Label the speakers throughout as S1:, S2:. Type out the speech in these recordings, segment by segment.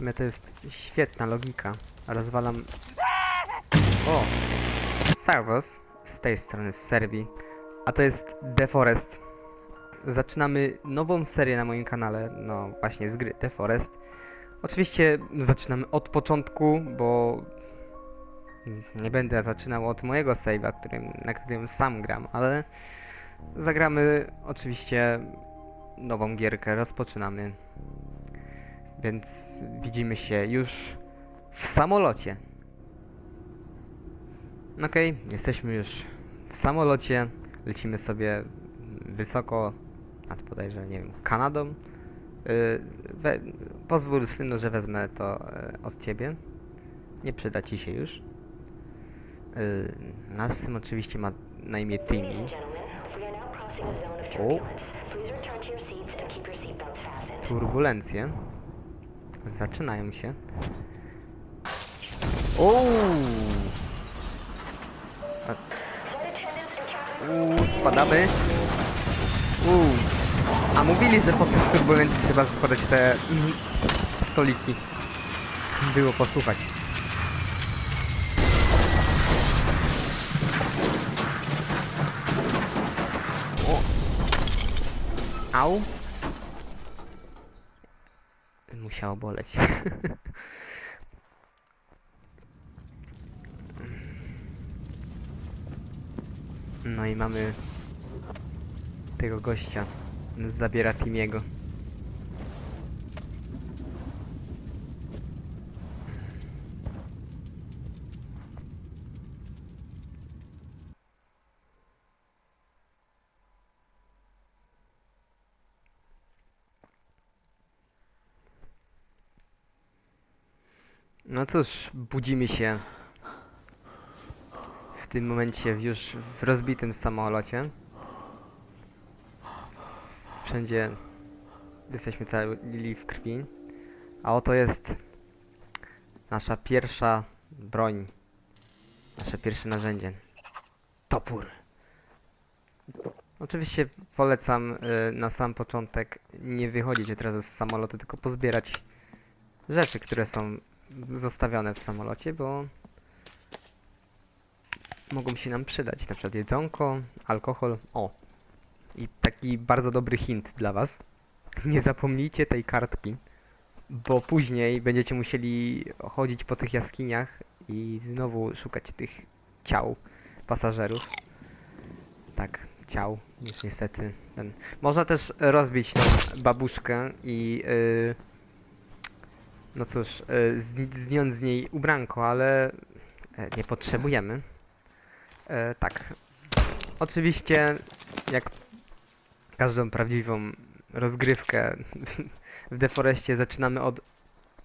S1: sumie to jest świetna logika. Rozwalam... O! Servos z tej strony, z Serbii. A to jest The Forest. Zaczynamy nową serię na moim kanale, no właśnie z gry The Forest. Oczywiście zaczynamy od początku, bo nie będę zaczynał od mojego save'a, którym, na którym sam gram, ale zagramy oczywiście nową gierkę, rozpoczynamy. Więc widzimy się już w samolocie. Okej, jesteśmy już w samolocie, lecimy sobie wysoko, nad bodajże, nie wiem, Kanadą. Yy, we, pozwól synu, że wezmę to e, od ciebie. Nie przyda ci się już. Yy, nasz syn oczywiście ma na imię Timmy. O, turbulencje zaczynają się. O! Uuu, spadamy. Uuu. A mówili, że podczas turbulencji trzeba składać te mm, stoliki. Było posłuchać. O. Au. Musiało boleć. No i mamy tego gościa. Zabiera Timiego. Cóż, budzimy się w tym momencie już w rozbitym samolocie. Wszędzie jesteśmy cali w krwi. A oto jest nasza pierwsza broń. Nasze pierwsze narzędzie. Topór. Oczywiście polecam y, na sam początek nie wychodzić od razu z samolotu, tylko pozbierać rzeczy, które są zostawione w samolocie, bo mogą się nam przydać. Na przykład jedzonko, alkohol. O! I taki bardzo dobry hint dla was. Nie zapomnijcie tej kartki, bo później będziecie musieli chodzić po tych jaskiniach i znowu szukać tych ciał pasażerów. Tak, ciał. Już niestety ten. Można też rozbić tą babuszkę i yy, no cóż, zni- zdjąć z niej ubranko, ale e, nie potrzebujemy. E, tak. Oczywiście, jak każdą prawdziwą rozgrywkę w Deforestie zaczynamy od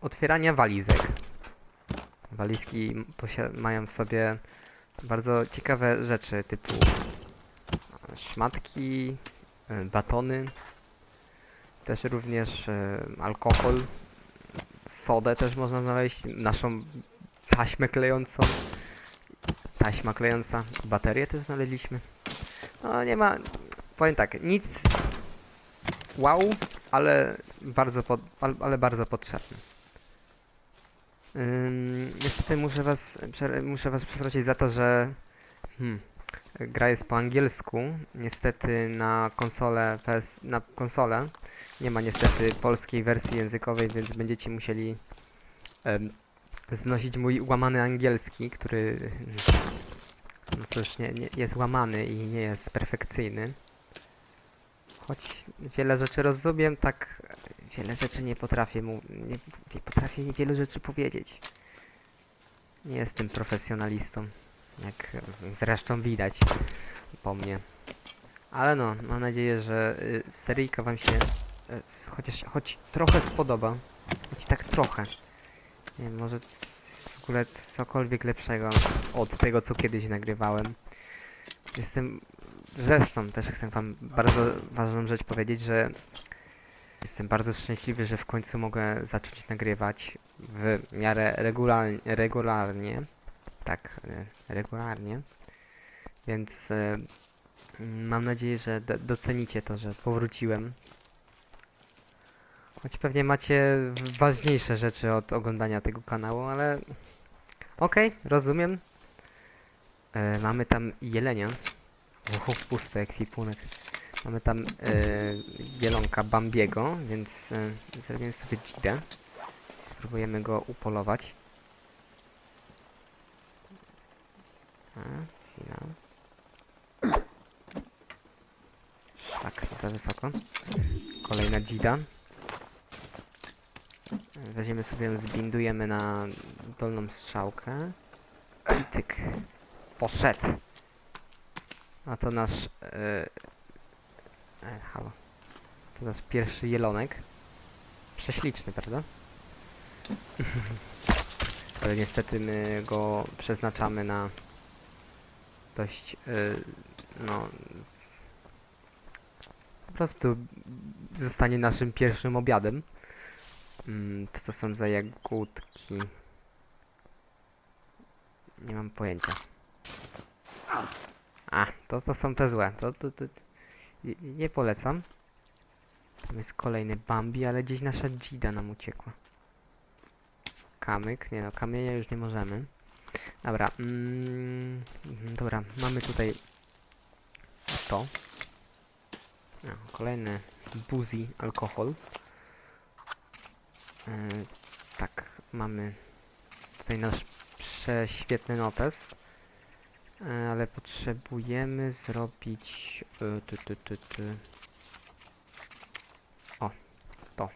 S1: otwierania walizek. Walizki mają w sobie bardzo ciekawe rzeczy typu e, szmatki, e, batony, też również e, alkohol, sodę też można znaleźć, naszą taśmę klejącą, taśma klejąca, baterię też znaleźliśmy. No nie ma, powiem tak, nic wow, ale bardzo, ale bardzo potrzebne. Ym, niestety muszę was, muszę was przeprosić za to, że hmm, gra jest po angielsku. Niestety na konsolę, PS, na konsolę nie ma niestety polskiej wersji językowej, więc będziecie musieli znosić mój łamany angielski, który no cóż, nie, nie, jest łamany i nie jest perfekcyjny. Choć wiele rzeczy rozumiem, tak wiele rzeczy nie potrafię mu, nie, nie potrafię wielu rzeczy powiedzieć. Nie jestem profesjonalistą, jak zresztą widać po mnie. Ale no, mam nadzieję, że y, seryjka wam się y, chociaż choć trochę spodoba. Choć tak trochę. Nie wiem, może w ogóle cokolwiek lepszego od tego, co kiedyś nagrywałem. Jestem Zresztą też chcę wam bardzo ważną rzecz powiedzieć, że jestem bardzo szczęśliwy, że w końcu mogę zacząć nagrywać w miarę regularnie, regularnie. Tak, e, regularnie. Więc e, mam nadzieję, że do- docenicie to, że powróciłem. Choć pewnie macie ważniejsze rzeczy od oglądania tego kanału, ale... Okej, rozumiem. E, mamy tam jelenia. Uch, pusty ekwipunek. Mamy tam e, jelonka Bambiego, więc e, zrobimy sobie dzidę. Spróbujemy go upolować. A, chwila. Szlak, za wysoko. Kolejna dzida. Weźmiemy sobie zbindujemy na dolną strzałkę. I cyk. Poszedł. A to nasz... E, e, halo. To nasz pierwszy jelonek. Prześliczny, prawda? Ale niestety my go przeznaczamy na dość, e, no... Po prostu zostanie naszym pierwszym obiadem. Mm, to są za jagódki? Nie mam pojęcia. A, to, to są te złe. To, to, to, nie- nie polecam. Tam jest kolejny Bambi, ale gdzieś nasza Dzida nam uciekła. Kamyk, nie no, kamienia już nie możemy. Dobra, mm, mhm, dobra, mamy tutaj to. A, kolejny buzi, alkohol. E, tak, mamy tutaj nasz prześwietny notes. E, ale potrzebujemy zrobić... e, ty, ty, ty, ty. O, to.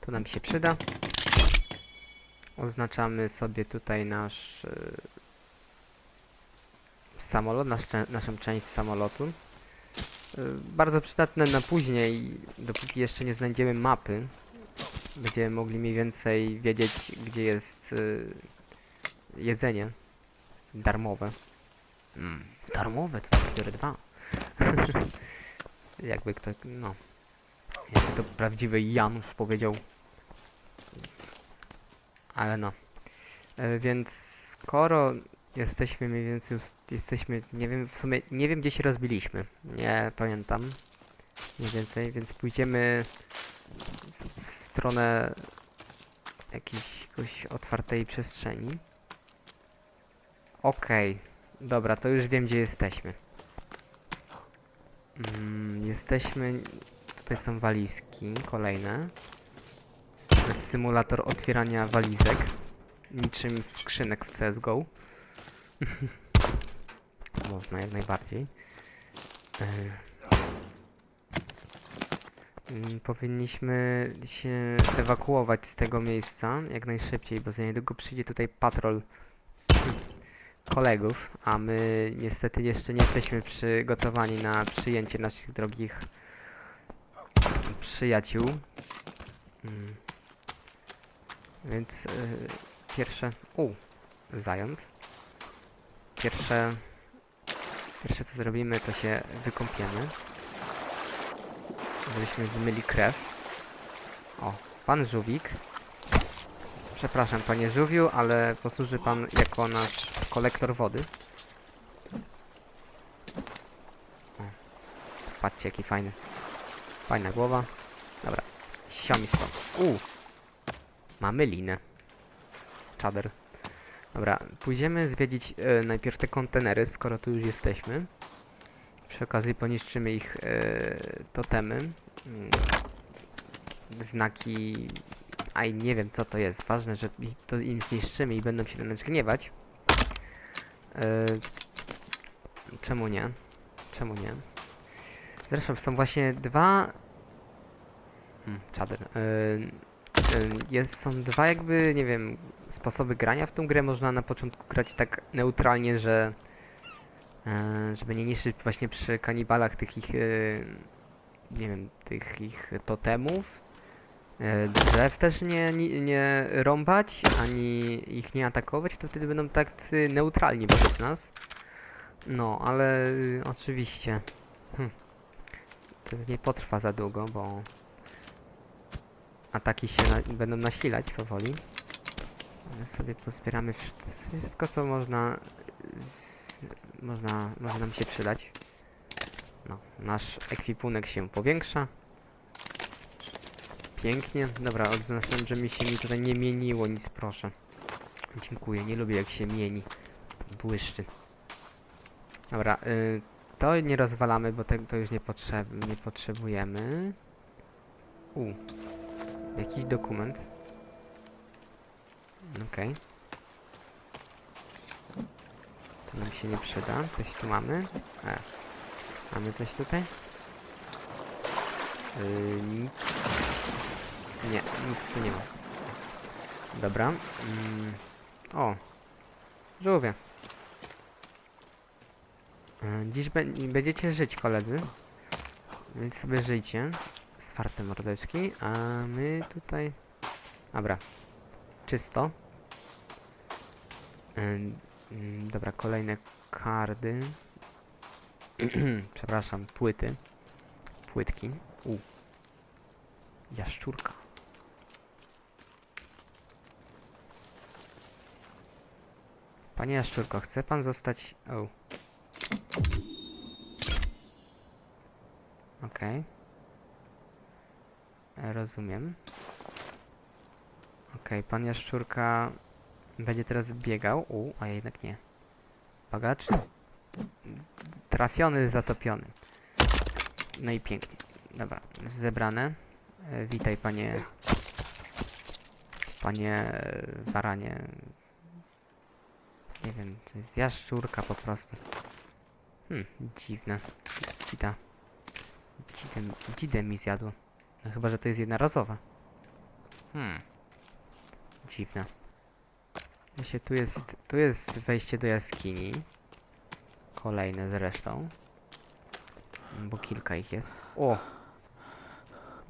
S1: To nam się przyda. Oznaczamy sobie tutaj nasz e, samolot, nasz, naszą część samolotu. E, Bardzo przydatne na później, dopóki jeszcze nie znajdziemy mapy. Będziemy mogli mniej więcej wiedzieć, gdzie jest y, jedzenie darmowe. Mm, darmowe to dopiero dwa. Jakby kto, no. Jakby to prawdziwy Janusz powiedział. Ale no. E, więc skoro jesteśmy mniej więcej, jesteśmy, nie wiem, w sumie, nie wiem gdzie się rozbiliśmy. Nie pamiętam. Mniej więcej, więc pójdziemy w stronę jakiejś, otwartej przestrzeni. Okej, dobra, to już wiem gdzie jesteśmy. Mm, jesteśmy... Tutaj są walizki, kolejne. Symulator otwierania walizek. Niczym skrzynek w CSGO. Można jak najbardziej. E, Mm, Powinniśmy się ewakuować z tego miejsca jak najszybciej, bo za niedługo przyjdzie tutaj patrol kolegów, a my niestety jeszcze nie jesteśmy przygotowani na przyjęcie naszych drogich przyjaciół. Mm. Więc y, pierwsze... U, zając. Pierwsze... Pierwsze co zrobimy to się wykąpiemy żebyśmy zmyli krew. O, pan żółwik. Przepraszam, panie żółwiu, ale posłuży pan jako nasz kolektor wody. O, patrzcie, jaki fajny. Fajna głowa. Dobra, siomi stąd. U, mamy linę. Czader. Dobra, pójdziemy zwiedzić e, najpierw te kontenery, skoro tu już jesteśmy. Przy okazji poniszczymy ich e, totemy. Mm, Znaki... Aj, nie wiem co to jest. Ważne, że to im zniszczymy i będą się na nas gniewać. E, czemu nie? Czemu nie? Zresztą są właśnie dwa... Hmm, czader. Jest, są dwa jakby, nie wiem, sposoby grania w tą grę. Można na początku grać tak neutralnie, że E, żeby nie niszczyć właśnie przy kanibalach tych ich, e, nie wiem, tych ich totemów. E, drzew też nie, nie, nie rąbać, ani ich nie atakować, to wtedy będą tak y, neutralni wobec nas. No, ale y, oczywiście hm, to nie potrwa za długo, bo ataki się na, będą nasilać powoli. Ale sobie pozbieramy wszystko, co można z, można, może nam się przydać. No, nasz ekwipunek się powiększa. Pięknie. Dobra, odznaczam, że mi się mi tutaj nie mieniło nic, proszę. Dziękuję, nie lubię jak się mieni. Błyszczy. Dobra, y, to nie rozwalamy, bo tego to już nie, nie potrzebujemy. U. Jakiś dokument. Okej. To nam się nie przyda. Coś tu mamy? E. Mamy coś tutaj? Yy, nic. Nie, nic tu nie ma. Dobra. Mm. O. Żółwie. Yy, Dziś be będziecie żyć, koledzy. Więc sobie żyjcie. Swarte mordeczki. A my tutaj... Dobra. Czysto. Yy, mm, dobra, kolejne kardy. Przepraszam, płyty. Płytki. U. Jaszczurka. Panie Jaszczurko, chce pan zostać... O. Okej. E, Rozumiem. Okej, pan Jaszczurka będzie teraz biegał. U, a jednak nie. Bagacz. Trafiony, zatopiony. No i pięknie. Dobra, zebrane. E, witaj panie... Panie e, Waranie. Nie wiem, to jest jaszczurka po prostu. Hmm, dziwne. Dzida. Dzidę, dzidę mi zjadło. No chyba, że to jest jednorazowe. Hmm. Dziwne. Się tu jest, tu jest wejście do jaskini. Kolejne zresztą. Bo kilka ich jest. O!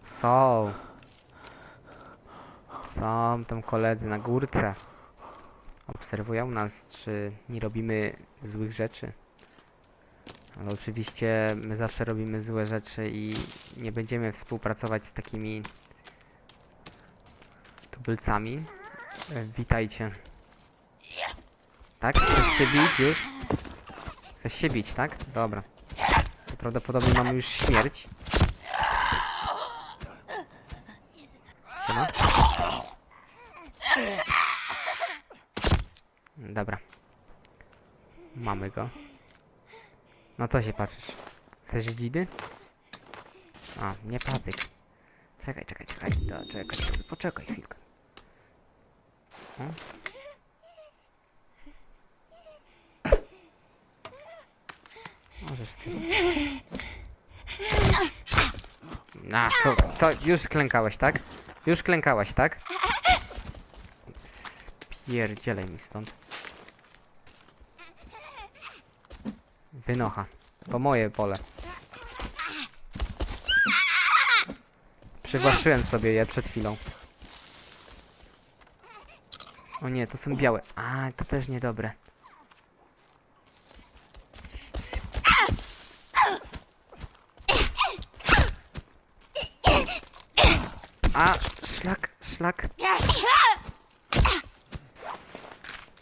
S1: Są! Są tam koledzy na górce. Obserwują nas, czy nie robimy złych rzeczy. Ale oczywiście my zawsze robimy złe rzeczy i nie będziemy współpracować z takimi tubylcami. E, witajcie. Tak? Chcesz się bić już? Chcesz się bić, tak? Dobra. To prawdopodobnie mamy już śmierć. Siema. Dobra. Mamy go. No co się patrzysz? Chcesz dzidy? A, nie patyk. Czekaj, czekaj, czekaj. To, czekaj, poczekaj chwilkę. O. Możesz ty. A, to, to już klękałeś, tak? Już klękałaś, tak? Spierdzielej mi stąd. Wynocha. To moje pole. Przywłaszczyłem sobie je przed chwilą. O nie, to są białe. A, to też niedobre. A, szlak, szlak.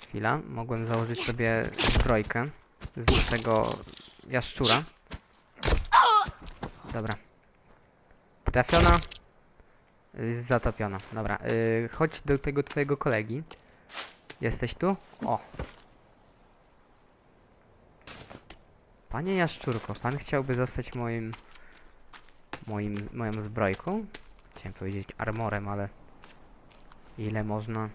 S1: Chwila, mogłem założyć sobie zbrojkę z naszego jaszczura. Dobra. Trafiona. Zatopiona. Dobra, yy, chodź do tego twojego kolegi. Jesteś tu? O. Panie Jaszczurko, pan chciałby zostać moim... Moim, moją zbrojką? Chciałem powiedzieć armorem, ale... Ile można?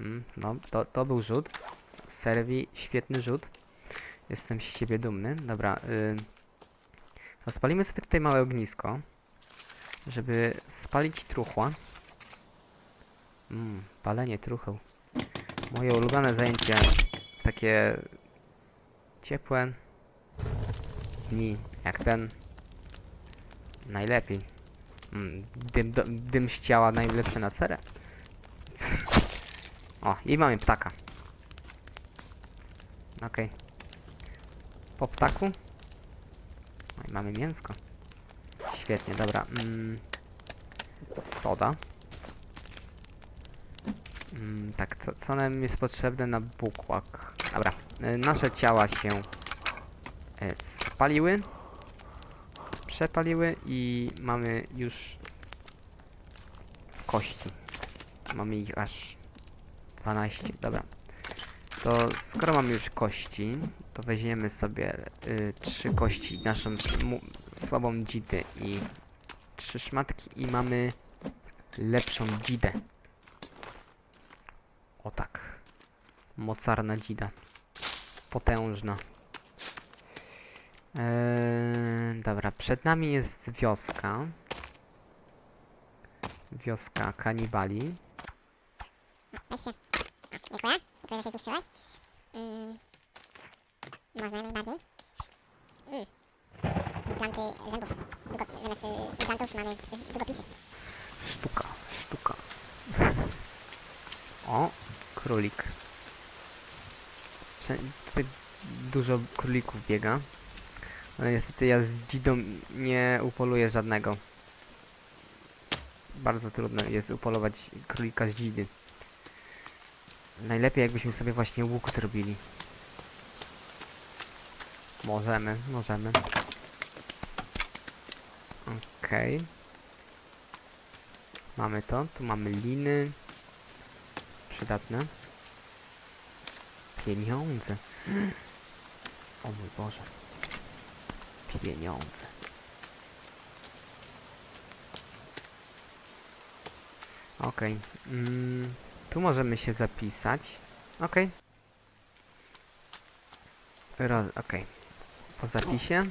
S1: Mm, no, to, to był rzut. Serwi, świetny rzut. Jestem z siebie dumny. Dobra, y... Rozpalimy sobie tutaj małe ognisko. Żeby spalić truchła. Mmm, palenie trucheł. Moje ulubione zajęcie. Takie... Ciepłe. Dni jak ten. Najlepiej. Mm, dym, dym z ciała najlepszy na cerę. O, i mamy ptaka. Okej. Po ptaku. No i mamy mięsko. Świetnie, dobra. Mm, soda. Mm, tak, co, co nam jest potrzebne na bukłak? Dobra, y, nasze ciała się y, spaliły. przepaliły i mamy już kości. Mamy ich aż 12, dobra. To skoro mamy już kości, to weźmiemy sobie y, trzy kości, naszą słabą dzidę i trzy szmatki i mamy lepszą dzidę. O tak. Mocarna dzida. Potężna. Eee, dobra, przed nami jest wioska. Wioska kanibali.
S2: Weź się. O, dziękuję. Dziękuję, że się. Mm. Można jak najbardziej. I. Implanty zębów. Długo, zamiast y, implantów mamy długopisy.
S1: Sztuka, sztuka. O, królik. Dużo królików biega. Ale niestety ja z dzidą nie upoluję żadnego. Bardzo trudno jest upolować królika z dzidy. Najlepiej jakbyśmy sobie właśnie łuk zrobili. Możemy, możemy. Okej. Mamy to, tu mamy liny. Przydatne. Pieniądze. O mój Boże. Pieniądze. Okej. Mm, tu możemy się zapisać. Okej. Roz, okej. Po zapisie.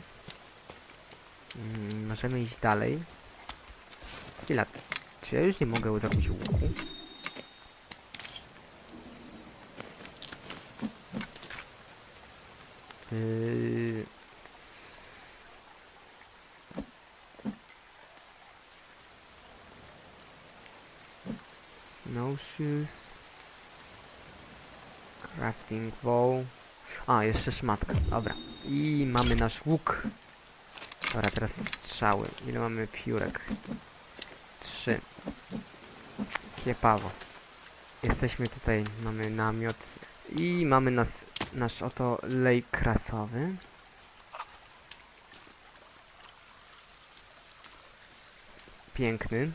S1: Mm, możemy iść dalej. Chwila. Czy ja już nie mogę zrobić łuku? Yy... Snowshoes. Crafting bow. A, jeszcze szmatka. Dobra. I mamy nasz łuk. Dobra, teraz strzały. Ile mamy piórek? Trzy. Kiepawo. Jesteśmy tutaj, mamy namiot i mamy nas, nasz oto lej krasowy. Piękny.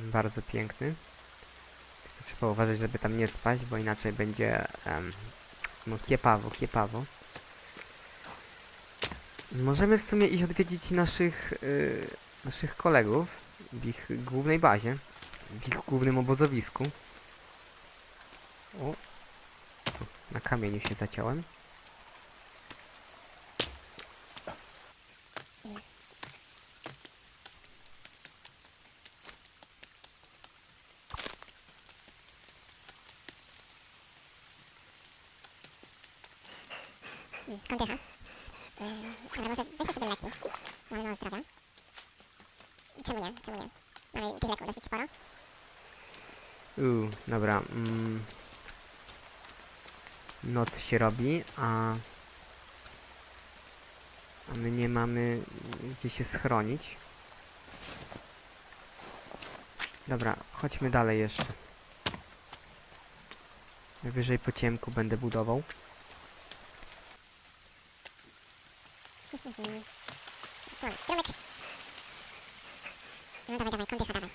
S1: Bardzo piękny. Trzeba uważać, żeby tam nie spać, bo inaczej będzie em, no kiepawo, kiepawo. Możemy w sumie iść odwiedzić naszych, y, naszych kolegów w ich głównej bazie, w ich głównym obozowisku. O, na kamieniu się zaciąłem.
S2: Jechał? Yy, może weźmy sobie leki. Mamy mało zdrowia. Czemu nie? Czemu nie? Mamy tych leków dosyć sporo.
S1: Uuu, dobra. Mm. Noc się robi, a... A my nie mamy gdzie się schronić. Dobra, chodźmy dalej jeszcze. Najwyżej po ciemku będę budował.
S2: Mhm. Słoń, kierunek. No dawaj, dawaj, kąt jechał, dawaj.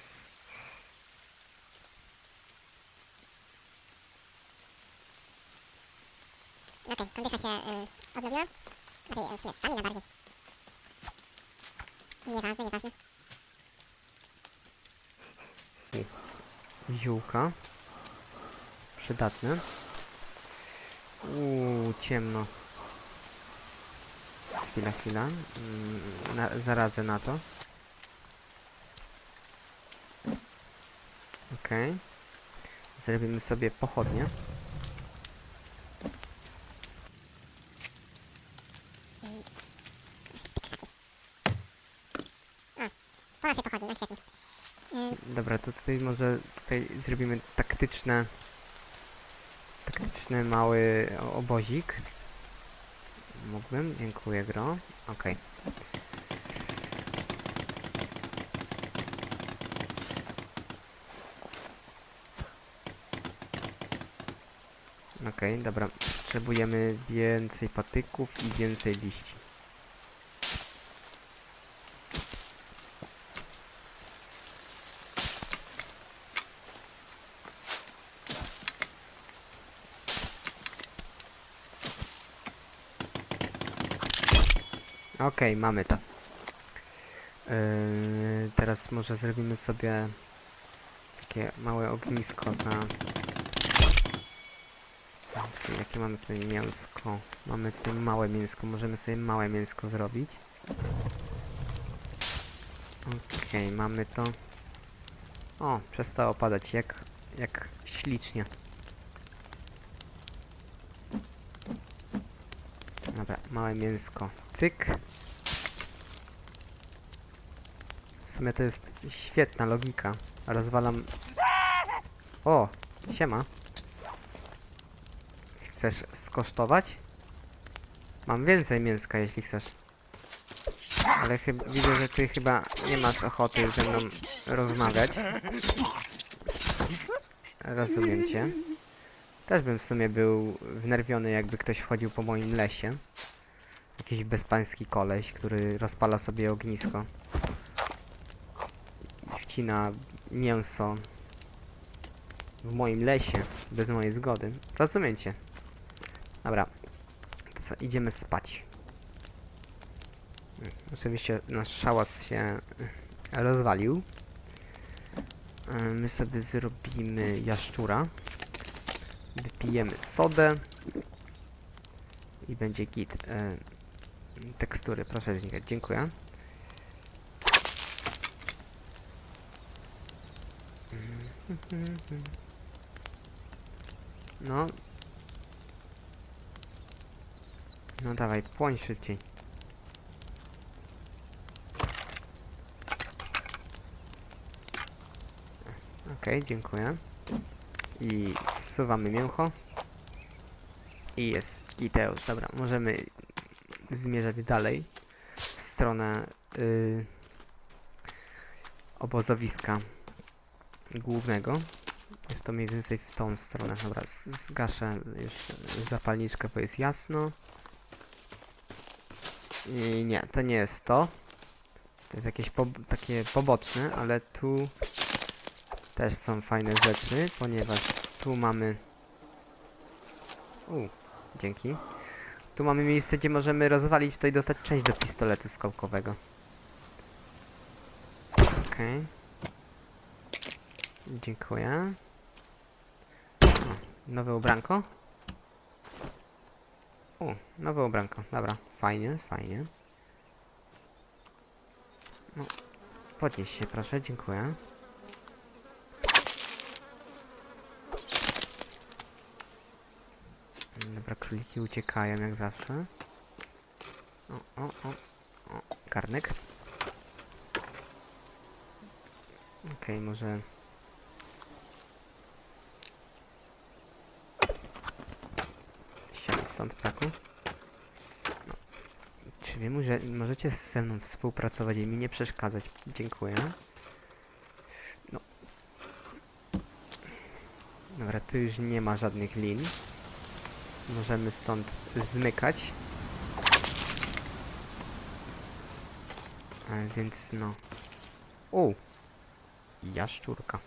S2: Okej, kondycha się y, odnowiła. Sumie stamina bardziej. Nieważne, nieważne.
S1: Ziółka. Przydatne. Uuu, ciemno. Chwila, chwila. Mm, Na, zaradzę na to. Okej. Zrobimy sobie pochodnie.
S2: Te krzaki. A, po naszej pochodni, no świetnie. Y,
S1: Dobra, to tutaj może tutaj zrobimy taktyczne taktyczny mały obozik. Mógłbym? Dziękuję, gro. Okej. Okej, dobra. Potrzebujemy więcej patyków i więcej liści. Okej, mamy to. Yy, teraz może zrobimy sobie takie małe ognisko na... Jakie mamy tutaj mięsko? Mamy tutaj małe mięsko, możemy sobie małe mięsko zrobić. Okej, mamy to. O, przestało padać, jak, jak ślicznie. Dobra, małe mięsko. Cyk. W sumie to jest świetna logika. Rozwalam... O, siema. Chcesz skosztować? Mam więcej mięska, jeśli chcesz. Ale widzę, że ty chyba nie masz ochoty ze mną rozmawiać. Rozumiem cię. Też bym w sumie był wnerwiony, jakby ktoś wchodził po moim lesie. Jakiś bezpański koleś, który rozpala sobie ognisko. Wcina mięso w moim lesie, bez mojej zgody. Rozumiecie? Dobra. Co, idziemy spać. Oczywiście nasz szałas się rozwalił. My sobie zrobimy jaszczura. Wypijemy sodę. I będzie git. Tekstury, proszę znikać. Dziękuję. No. No dawaj, płoń szybciej. Okej, dziękuję. I wsuwamy mięcho. I jest Giteusz. Dobra, możemy zmierzać dalej w stronę y, obozowiska głównego. Jest to mniej więcej w tą stronę. Dobra, zgaszę już zapalniczkę, bo jest jasno. I nie, to nie jest to. To jest jakieś pob takie poboczne, ale tu też są fajne rzeczy, ponieważ tu mamy... U, dzięki. Tu mamy miejsce, gdzie możemy rozwalić to i dostać część do pistoletu skałkowego. Okej. Dziękuję. O, nowe ubranko. U, nowe ubranko. Dobra, fajnie, fajnie. No, podnieś się proszę, dziękuję. Dobra, króliki uciekają jak zawsze. O, o, o, o, garnek. Okej, może... Siadaj stąd, ptaku. No. Czy wy może, możecie ze mną współpracować i mi nie przeszkadzać? Dziękuję. No. Dobra, tu już nie ma żadnych lin. Możemy stąd zmykać. A więc no. U! Jaszczurka.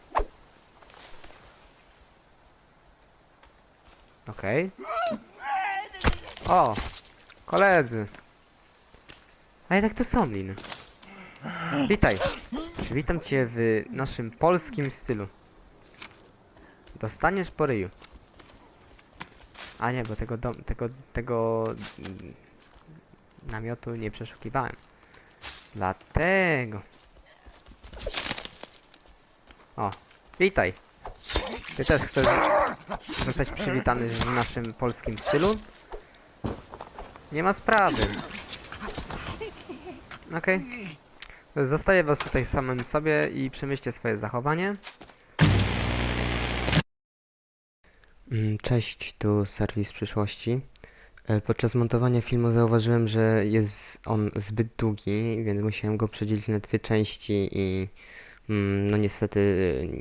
S1: Okej. O! Koledzy! A jednak to są liny. Witaj! Przywitam cię w naszym polskim stylu. Dostaniesz po ryju. A nie, bo tego dom, tego, tego mm, namiotu nie przeszukiwałem. Dlatego. O, witaj. Ty też chcesz zostać przywitany w naszym polskim stylu? Nie ma sprawy. Okej. Zostaję was tutaj samym sobie i przemyślcie swoje zachowanie. Cześć, tu serwis przyszłości. E, Podczas montowania filmu zauważyłem, że jest on zbyt długi, więc musiałem go przedzielić na dwie części i mm, no niestety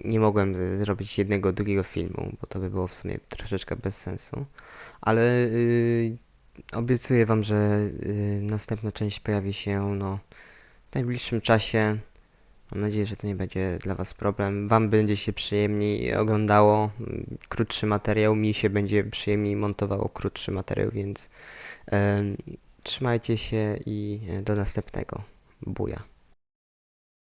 S1: e, nie mogłem zrobić jednego długiego filmu, bo to by było w sumie troszeczkę bez sensu. ale y, obiecuję wam, że y, następna część pojawi się no, w najbliższym czasie. Mam nadzieję, że to nie będzie dla was problem. Wam będzie się przyjemniej oglądało mm, krótszy materiał, mi się będzie przyjemniej montowało krótszy materiał, więc e, trzymajcie się i e, do następnego. Buja.